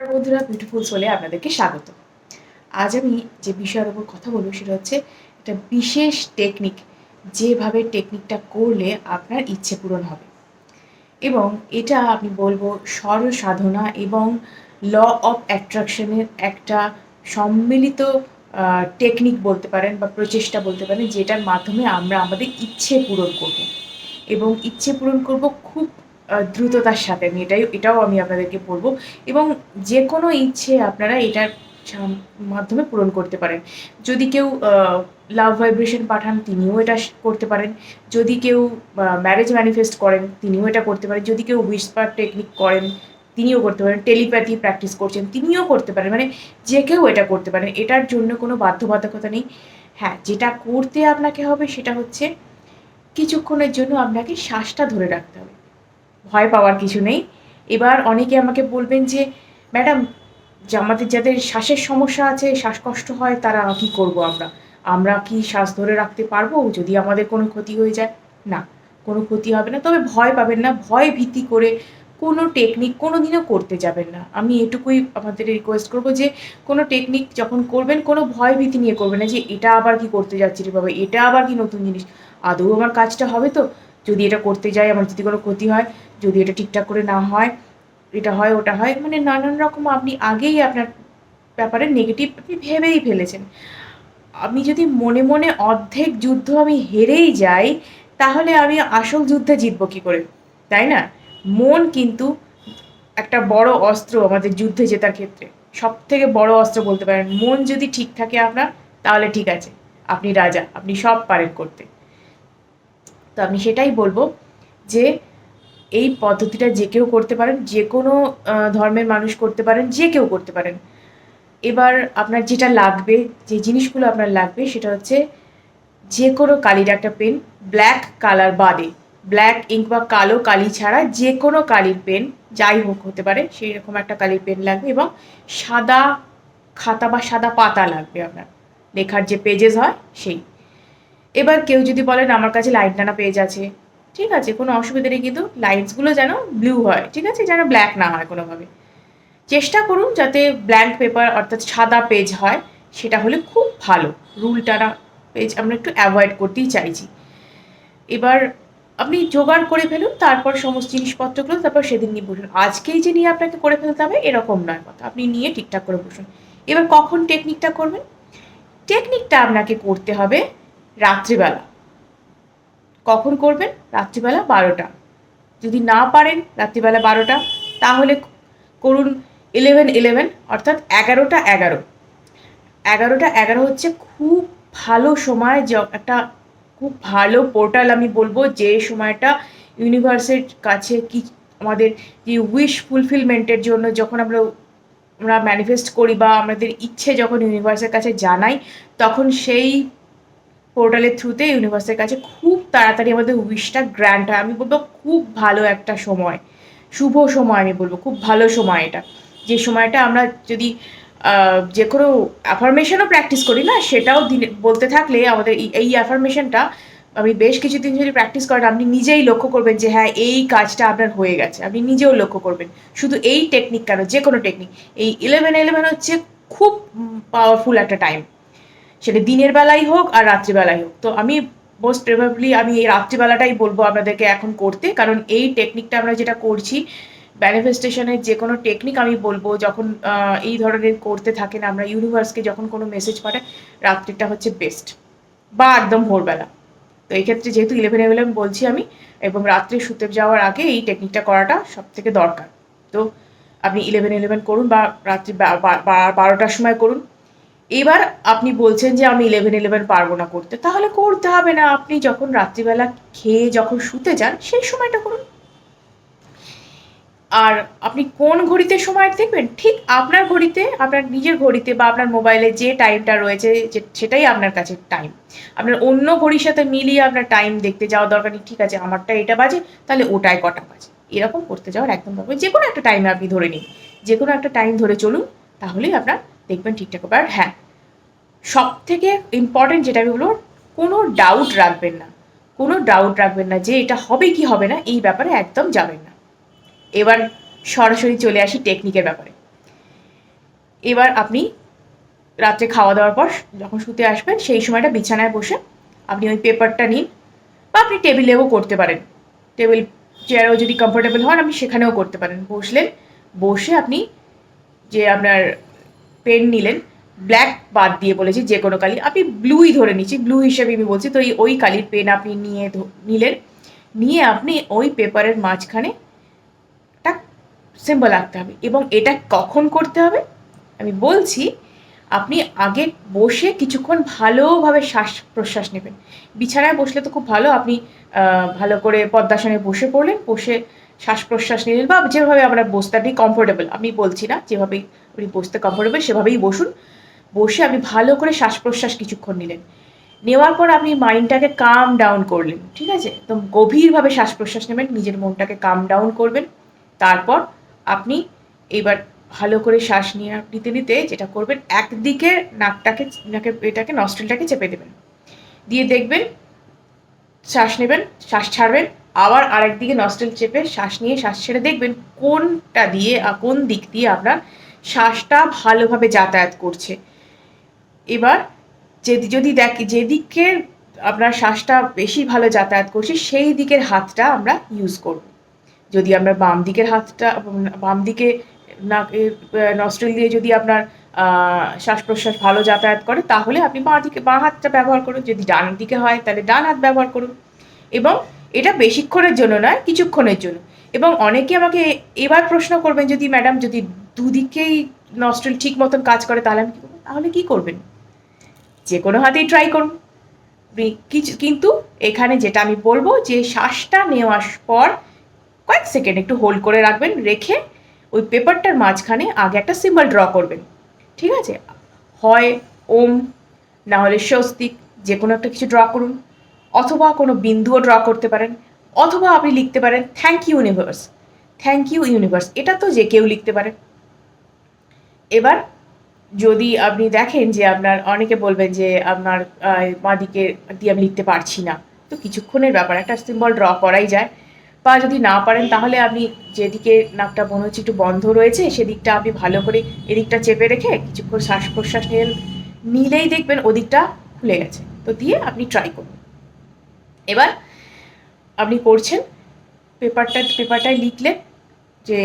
বন্ধুরা বিউটিফুল সোলে আপনাদেরকে স্বাগত। আজ আমি যে বিষয়ের ওপর কথা বলব সেটা হচ্ছে একটা বিশেষ টেকনিক যেভাবে টেকনিকটা করলে আপনার ইচ্ছে পূরণ হবে। এবং এটা আমি বলব স্বর সাধনা এবং ল অফ অ্যাট্রাকশনের একটা সম্মিলিত টেকনিক বলতে পারেন বা প্রচেষ্টা বলতে পারেন, যেটার মাধ্যমে আমরা আমাদের ইচ্ছে পূরণ করব। এবং ইচ্ছে পূরণ করব খুব দ্রুততার সাথে আমি এটাই, এটাও আমি আপনাদেরকে বলব। এবং যে কোনো ইচ্ছে আপনারা এটার মাধ্যমে পূরণ করতে পারেন। যদি কেউ লাভ ভাইব্রেশন পাঠান, তিনিও এটা করতে পারেন। যদি কেউ ম্যারেজ ম্যানিফেস্ট করেন, তিনিও এটা করতে পারেন। যদি কেউ উইসপার টেকনিক করেন, তিনিও করতে পারেন। টেলিপ্যাথি প্র্যাকটিস করছেন, তিনিও করতে পারেন। মানে যে কেউ এটা করতে পারেন। এটার জন্য কোনো বাধ্যবাধকতা নেই। হ্যাঁ যেটা করতে আপনাকে হবে সেটা হচ্ছে কিছুক্ষণের জন্য আপনাকে শ্বাসটা ধরে রাখতে হবে। ভয় পাওয়ার কিছু নেই। এবার অনেকে আমাকে বলবেন যে, ম্যাডাম আমাদের যাদের শ্বাসের সমস্যা আছে, শ্বাসকষ্ট হয়, তারা কি করব আমরা? আমরা কি শ্বাস ধরে রাখতে পারব? যদি আমাদের কোনো ক্ষতি হয়ে যায়? না, কোনো ক্ষতি হবে না। তবে ভয় পাবেন না। ভয় ভীতি করে কোনো টেকনিক কোনো দিনও করতে যাবেন না। আমি এটুকুই আমাদের রিকোয়েস্ট করব যে, কোনো টেকনিক যখন করবেন, কোনো ভয় ভীতি নিয়ে করবেন না যে, এটা আবার কি করতে যাচ্ছি রে বাবা? এটা আবার কি নতুন জিনিস? আদৌ আমার কাজটা হবে তো? যদি এটা করতে যাই, আমার যদি কোনো ক্ষতি হয়, যদি এটা ঠিকঠাক করে না হয়, এটা হয়, ওটা হয় মানে নানান রকম আপনি আগেই আপনার ব্যাপারে নেগেটিভ আপনি ভেবেই ফেলেছেন। আমি যদি মনে মনে অর্ধেক যুদ্ধ আমি হেরেই যাই, তাহলে আমি আসল যুদ্ধে জিতবো কী করে? তাই না? মন কিন্তু একটা বড় অস্ত্র আমাদের যুদ্ধে জেতার ক্ষেত্রে। সব থেকে বড় অস্ত্র বলতে পারেন। মন যদি ঠিক থাকে আপনার, তাহলে ঠিক আছে। আপনি রাজা, আপনি সব পারেন করতে। তো আমি সেটাই বলব যে এই পদ্ধতিটা যে কেউ করতে পারেন, যে কোনো ধর্মের মানুষ করতে পারেন, যে কেউ করতে পারেন। এবার আপনার যেটা লাগবে, যে জিনিসগুলো আপনার লাগবে, সেটা হচ্ছে যে কোনো কালির একটা পেন ব্ল্যাক কালার বাদে ব্ল্যাক ইঙ্ক বা কালো কালি ছাড়া যে কোনো কালির পেন, যাই হোক হতে পারে, সেই রকম একটা কালির পেন লাগবে এবং সাদা খাতা বা সাদা পাতা লাগবে আপনার। লেখার যে পেজেস হয়, সেই। এবার কেউ যদি বলেন, আমার কাছে লাইন টানা পেজ আছে। ঠিক আছে, কোনো অসুবিধা নেই, কিন্তু লাইন্সগুলো যেন ব্লু হয়, ঠিক আছে, যেন ব্ল্যাক না হয় কোনোভাবে। চেষ্টা করুন যাতে ব্ল্যাঙ্ক পেপার অর্থাৎ সাদা পেজ হয়, সেটা হলে খুব ভালো। রুল টানা পেজ আমরা একটু অ্যাভয়েড করতেই চাইছি। এবার আপনি জোগাড় করে ফেলুন, তারপর সমস্ত জিনিসপত্রগুলো, তারপর সেদিন নিয়ে বসুন। আজকেই যে নিয়ে আপনাকে করে ফেলতে হবে, এরকম নয় কথা। আপনি নিয়ে ঠিকঠাক করে বসুন। এবার কখন টেকনিকটা করবেন? টেকনিকটা আপনাকে করতে হবে রাত্রিবেলা। কখন করবেন? রাত্রিবেলা বারোটা। যদি না পারেন রাত্রিবেলা বারোটা, তাহলে করুন ইলেভেন ইলেভেন অর্থাৎ এগারোটা এগারো। এগারোটা এগারো হচ্ছে খুব ভালো সময়, যে একটা খুব ভালো পোর্টাল আমি বলব, যে সময়টা ইউনিভার্সের কাছে কি আমাদের যে উইশ ফুলফিলমেন্টের জন্য যখন আমরা আমরা ম্যানিফেস্ট করি বা আমাদের ইচ্ছে যখন ইউনিভার্সের কাছে জানাই, তখন সেই পোর্টালের থ্রুতে ইউনিভার্সের কাছে খুব তাড়াতাড়ি আমাদের উইশটা গ্র্যান্ড হয়। আমি বলব খুব ভালো একটা সময়, শুভ সময় আমি বলব, খুব ভালো সময় এটা। যে সময়টা আমরা যদি যে কোনো অ্যাফার্মেশনও প্র্যাকটিস করি না, সেটাও দিনে, বলতে থাকলে আমাদের এই- অ্যাফার্মেশনটা আমি বেশ কিছুদিন যদি প্র্যাকটিস করেন আপনি নিজেই লক্ষ্য করবেন যে হ্যাঁ এই কাজটা আপনার হয়ে গেছে। আপনি নিজেও লক্ষ্য করবেন। শুধু এই টেকনিক কেন? যে কোনো টেকনিক এই ইলেভেন ইলেভেন হচ্ছে খুব পাওয়ারফুল একটা টাইম সেটা দিনের বেলাই হোক আর রাত্রিবেলাই হোক। তো আমি মোস্ট প্রবাবলি আমি এই রাত্রিবেলাটাই বলব আপনাদেরকে এখন করতে। কারণ এই টেকনিকটা আমরা যেটা করছি ম্যানিফেস্টেশনের যে কোনো টেকনিক আমি বলব, যখন এই ধরনের করতে থাকেন আমরা ইউনিভার্সকে যখন কোনো মেসেজ পাঠাই রাত্রিটা হচ্ছে বেস্ট বা একদম ভোরবেলা। তো এই ক্ষেত্রে যেহেতু ইলেভেন ইলেভেন বলছি আমি, এবং রাত্রে শুতে যাওয়ার আগে এই টেকনিকটা করাটা সব থেকে দরকার। তো আপনি ইলেভেন ইলেভেন করুন বা রাত্রি বারোটার সময় করুন। এবার আপনি বলছেন যে আমি ইলেভেন ইলেভেন পারব না করতে। তাহলে করতে হবে না। আপনি যখন রাত্রিবেলা খেয়ে যখন শুতে যান, সেই সময়টা করুন। আর আপনি কোন ঘড়িতে সময় দেখবেন? ঠিক আপনার ঘড়িতে, আপনার নিজের ঘড়িতে বা আপনার মোবাইলে যে টাইমটা রয়েছে, যে সেটাই আপনার কাছে টাইম। আপনার অন্য ঘড়ির সাথে মিলিয়ে আপনার টাইম দেখতে যাওয়া দরকার নেই। ঠিক আছে, আমারটা এটা বাজে, তাহলে ওটাই কটা বাজে? এরকম করতে যাওয়ার একদম দরকার যে কোনো একটা টাইমে আপনি ধরে নিন। যে কোনো একটা টাইম ধরে চলুন, তাহলেই আপনার দেখবেন ঠিকঠাক আর হ্যাঁ সব থেকে ইম্পর্টেন্ট যেটা আমি বলব, কোনো ডাউট রাখবেন না। কোনো ডাউট রাখবেন না যে এটা হবে কি হবে না, এই ব্যাপারে একদম যাবেন না। এবার সরাসরি চলে আসি টেকনিকের ব্যাপারে। এবার আপনি রাত্রে খাওয়া দাওয়ার পর যখন শুতে আসবেন, সেই সময়টা বিছানায় বসে আপনি ওই পেপারটা নিন বা আপনি টেবিলেও করতে পারেন। টেবিল চেয়ারেও যদি কমফোর্টেবল হন, আপনি সেখানেও করতে পারেন। বসলেন, বসে আপনি যে আপনার পেন নিলেন ব্ল্যাক বাদ দিয়ে বলেছি যে কোনো কালি, আপনি ব্লুই ধরে নিচ্ছি ব্লু হিসেবে আমি বলছি, তো এই ওই কালির পেন আপনি নিয়ে নিলেন, নিয়ে আপনি ওই পেপারের মাঝখানে একটা সিম্বল আঁকতে হবে। এবং এটা কখন করতে হবে? আমি বলছি, আপনি আগে বসে কিছুক্ষণ ভালোভাবে শ্বাস প্রশ্বাস নেবেন। বিছানায় বসলে তো খুব ভালো, আপনি ভালো করে পদ্মাসনে বসে পড়লেন, বসে শ্বাস প্রশ্বাস নিলেন বা যেভাবে আপনার বসতে আপনি কমফোর্টেবল আমি বলছি না যেভাবে আপনি বসতে কমফোর্টেবল সেভাবেই বসুন। বসে আপনি ভালো করে শ্বাস প্রশ্বাস কিছুক্ষণ নিলেন। নেওয়ার পর আপনি মাইন্ডটাকে কাম ডাউন করলেন, ঠিক আছে? তো গভীরভাবে শ্বাস প্রশ্বাস নেবেন, নিজের মনটাকে কাম ডাউন করবেন। তারপর আপনি এবার ভালো করে শ্বাস নিয়ে নিতে নিতে যেটা করবেন, একদিকে নাকটাকে নাকে এটাকে নস্ট্রিলটাকে চেপে দেবেন। দিয়ে দেখবেন, শ্বাস নেবেন, শ্বাস ছাড়বেন আবার আরেকদিকে নস্টেল চেপে শ্বাস নিয়ে শ্বাস ছেড়ে দেখবেন কোনটা দিয়ে কোন দিক দিয়ে আপনার শ্বাসটা ভালোভাবে যাতায়াত করছে। এবার যদি যদি দেখ যেদিকে আপনার শ্বাসটা বেশি ভালো যাতায়াত করছে, সেই দিকের হাতটা আমরা ইউজ করব। যদি আমরা বাম দিকের হাতটা, বাম দিকে নস্ট্রিল দিয়ে যদি আপনার শ্বাস প্রশ্বাস ভালো যাতায়াত করে, তাহলে আপনি বাঁ দিকে, বাঁ হাতটা ব্যবহার করুন। যদি ডান দিকে হয়, তাহলে ডান হাত ব্যবহার করুন। এবং এটা বেশিক্ষণের জন্য নয়, কিছুক্ষণের জন্য। এবং অনেকে আমাকে এবার প্রশ্ন করবেন, যদি ম্যাডাম যদি দুদিকেই নস্ট্রিল ঠিক মতন কাজ করে, তাহলে আমি তাহলে কী করবেন? যে কোনো হাতেই ট্রাই করুন। কিছু, কিন্তু এখানে যেটা আমি বলব, যে শ্বাসটা নেওয়ার পর কয়েক সেকেন্ড একটু হোল্ড করে রাখবেন, রেখে ওই পেপারটার মাঝখানে আগে একটা সিম্বল ড্র করবেন। ঠিক আছে? হয়, ওম, না হলে স্বস্তিক, যে কোনো একটা কিছু ড্র করুন। অথবা কোনো বিন্দুও ড্র করতে পারেন, অথবা আপনি লিখতে পারেন thank you universe thank you universe এটা তো যে কেউ লিখতে পারে। এবার যদি আপনি দেখেন যে আপনার, অনেকে বলবেন যে আপনার বাঁদিকে দিয়ে আমি লিখতে পারছি না, তো কিছুক্ষণের ব্যাপার, একটা সিম্বল ড্র করাই যায়। বা যদি না পারেন, তাহলে আপনি যেদিকে নাকটা মনে হচ্ছে একটু বন্ধ রয়েছে, সেদিকটা আপনি ভালো করে এদিকটা চেপে রেখে কিছুক্ষণ শ্বাস প্রশ্বাস নিলেন, নিলেই দেখবেন ওদিকটা খুলে গেছে। তো দিয়ে আপনি ট্রাই করুন। এবার আপনি করছেন পেপারটা, পেপারটায় লিখলেন যে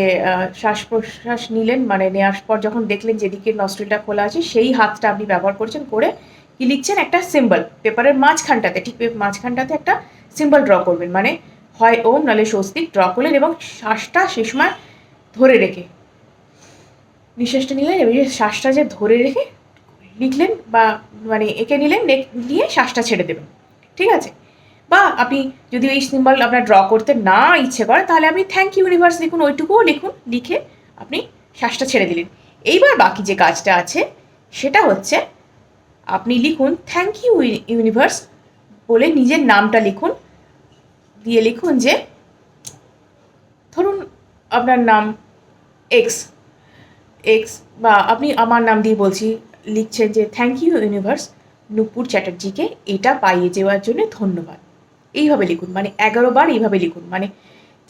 শ্বাস প্রশ্বাস নিলেন মানে নেওয়ার পর যখন দেখলেন যেদিকে নস্ট্রিলটা খোলা আছে, সেই হাতটা আপনি ব্যবহার করছেন করে কি লিখছেন? একটা সিম্বল পেপারের মাঝখানটাতে, ঠিক মাঝখানটাতে একটা সিম্বল ড্র করবেন মানে হয় ওম, নাহলে স্বস্তিক ড্র করলেন এবং শ্বাসটা সে সময় ধরে রেখে, নিঃশ্বাসটা নিলেন এবং শ্বাসটা যে ধরে রেখে লিখলেন বা মানে এঁকে নিলেন নিয়ে শ্বাসটা ছেড়ে দেবেন, ঠিক আছে? বা আপনি যদি এই সিম্বল আপনার ড্র করতে না ইচ্ছে করে, তাহলে আপনি থ্যাংক ইউ ইউনিভার্স লিখুন, ওইটুকুও লিখুন, লিখে আপনি শ্বাসটা ছেড়ে দিলেন। এইবার বাকি যে কাজটা আছে, সেটা হচ্ছে আপনি লিখুন থ্যাংক ইউ ইউনিভার্স বলে নিজের নামটা লিখুন, দিয়ে লিখুন যে, ধরুন আপনার নাম এক্স এক্স বা আপনি আমার নাম দিয়ে বলছি, লিখছেন যে থ্যাংক ইউ ইউনিভার্স নুপুর চ্যাটার্জিকে এটা পাইয়ে যাওয়ার জন্য ধন্যবাদ। এইভাবে লিখুন মানে এগারো বার এইভাবে লিখুন মানে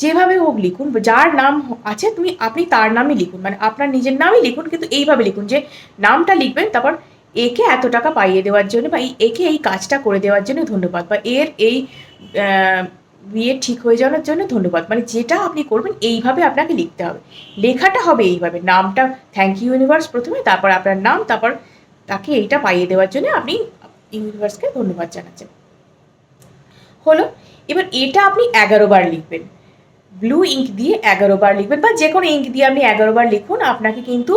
যেভাবে হোক লিখুন, যার নাম আছে তুমি, আপনি তার নামই লিখুন মানে আপনার নিজের নামই লিখুন, কিন্তু এইভাবে লিখুন যে নামটা লিখবেন, তারপর একে এত টাকা পাইয়ে দেওয়ার জন্য বা একে এই কাজটা করে দেওয়ার জন্য ধন্যবাদ, বা এর এই বিয়ে ঠিক হয়ে যাওয়ার জন্য ধন্যবাদ মানে যেটা আপনি করবেন এইভাবে আপনাকে লিখতে হবে, লেখাটা হবে এইভাবে, নামটা থ্যাংক ইউ ইউনিভার্স প্রথমে, তারপর আপনার নাম, তারপর তাকে এইটা পাইয়ে দেওয়ার জন্য আপনি ইউনিভার্সকে ধন্যবাদ জানাচ্ছেন। হলো। এবার এটা আপনি এগারো বার লিখবেন। ব্লু ইঙ্ক দিয়ে এগারো বার লিখবেন বা যে কোনো ইঙ্ক দিয়ে আপনি এগারো বার লিখুন, আপনাকে কিন্তু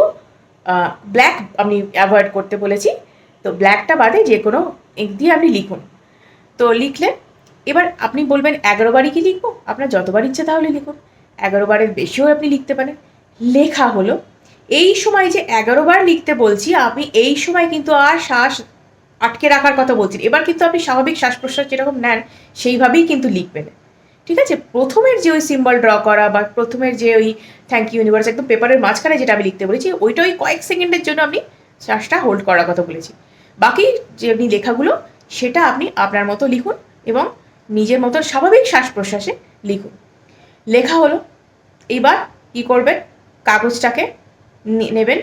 ব্ল্যাক আমি অ্যাভয়েড করতে বলেছি। তো ব্ল্যাকটা বাদে যে কোনো ইঙ্ক দিয়ে আপনি লিখুন। তো লিখলেন, এবার আপনি বলবেন এগারো বারই কি লিখব? আপনার যতবার ইচ্ছে তাহলে লিখুন। এগারো বারের বেশিও আপনি লিখতে পারেন। লেখা হলো, এই সময় যে এগারো বার লিখতে বলছি, আপনি এই সময় কিন্তু আর শ্বাস আটকে রাখার কথা বলছেন। এবার কিন্তু আপনি স্বাভাবিক শ্বাস প্রশ্বাস যেরকম নেন, সেইভাবেই কিন্তু লিখবেন। ঠিক আছে? প্রথমের যে ওই সিম্বল ড্র করা বা প্রথমের যে ওই থ্যাংক ইউ ইউনিভার্স একদম পেপারের মাঝখানে যেটা আমি লিখতে বলেছি ওইটা ওই কয়েক সেকেন্ডের জন্য আপনি শ্বাসটা হোল্ড করার কথা বলেছি। বাকি যে আপনি লেখাগুলো, সেটা আপনি আপনার মতো লিখুন এবং নিজের মতো স্বাভাবিক শ্বাস প্রশ্বাসে লিখুন। লেখা হলো এইবার কি করবেন? কাগজটাকে নেবেন,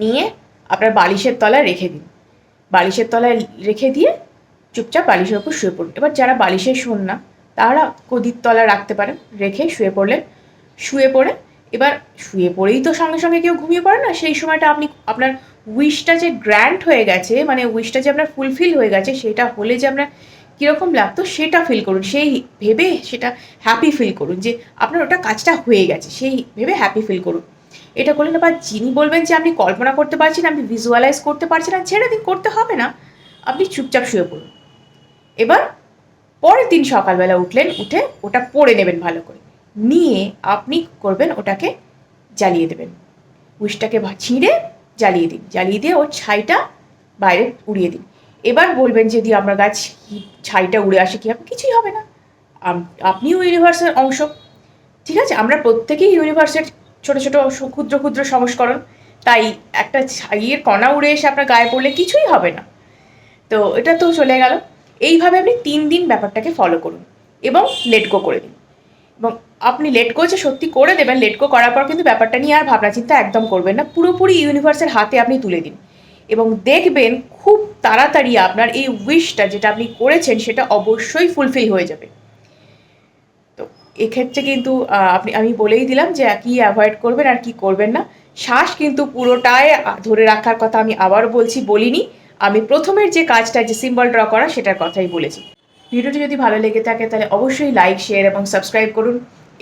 নিয়ে আপনার বালিশের তলায় রেখে দিন। বালিশের তলায় রেখে দিয়ে চুপচাপ বালিশের ওপর শুয়ে পড়ুন। এবার যারা বালিশে শোন না, তারা গদির তলায় রাখতে পারেন রেখে শুয়ে পড়লেন শুয়ে পড়ে। এবার শুয়ে পড়েই তো সঙ্গে সঙ্গে কেউ ঘুমিয়ে পড়ে না, সেই সময়টা আপনি আপনার উইশটা যে গ্র্যান্ড হয়ে গেছে মানে উইশটা যে আপনার ফুলফিল হয়ে গেছে, সেটা হলে যে আপনার কীরকম লাগতো, সেটা ফিল করুন। সেই ভেবে সেটা হ্যাপি ফিল করুন যে আপনার ওটা কাজটা হয়ে গেছে, সেই ভেবে হ্যাপি ফিল করুন। এটা করলেন আবার যিনি বলবেন যে আপনি কল্পনা করতে পারছেন, আপনি ভিজুয়ালাইজ করতে পারছেন না, ছেড়ে দিন, করতে হবে না। আপনি চুপচাপ শুয়ে পড়ুন। এবার পরের দিন সকালবেলা উঠলেন, উঠে ওটা পড়ে নেবেন ভালো করে। নিয়ে আপনি করবেন ওটাকে জ্বালিয়ে দেবেন। উইশটাকে ছিঁড়ে জ্বালিয়ে দিন। জ্বালিয়ে দিয়ে ওর ছাইটা বাইরে উড়িয়ে দিন। এবার বলবেন যদি আমরা গাছ ছাইটা উড়ে আসে কি কিছুই হবে না। আপনিও ইউনিভার্সের অংশ। ঠিক আছে? আমরা প্রত্যেকেই ইউনিভার্সের ছোট ছোট ক্ষুদ্র ক্ষুদ্র সংস্করণ। তাই একটা ছাইয়ের কণা উড়ে এসে আপনার গায়ে পড়লে কিছুই হবে না। তো এটা তো চলে গেল। এইভাবে আপনি তিন দিন ব্যাপারটাকে ফলো করুন এবং লেট গো করে দিন। এবং আপনি লেট গো যে সত্যি করে দেবেন লেট গো করার পর কিন্তু ব্যাপারটা নিয়ে আর ভাবনা চিন্তা একদম করবেন না। পুরোপুরি ইউনিভার্সের হাতে আপনি তুলে দিন। এবং দেখবেন খুব তাড়াতাড়ি আপনার এই উইশটা যেটা আপনি করেছেন, সেটা অবশ্যই ফুলফিল হয়ে যাবে। এক্ষেত্রে কিন্তু আপনি, আমি বলেই দিলাম যে কী অ্যাভয়েড করবেন আর কি করবেন না। শ্বাস কিন্তু পুরোটাই ধরে রাখার কথা আমি আবারও বলছি, বলিনি। আমি প্রথমের যে কাজটা, যে সিম্বল ড্র করা, সেটার কথাই বলেছি। ভিডিওটি যদি ভালো লেগে থাকে, তাহলে অবশ্যই লাইক শেয়ার এবং সাবস্ক্রাইব করুন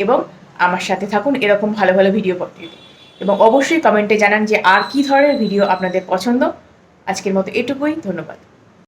এবং আমার সাথে থাকুন এরকম ভালো ভালো ভিডিও করতে। এবং অবশ্যই কমেন্টে জানান যে আর কী ধরনের ভিডিও আপনাদের পছন্দ। আজকের মতো এটুকুই, ধন্যবাদ।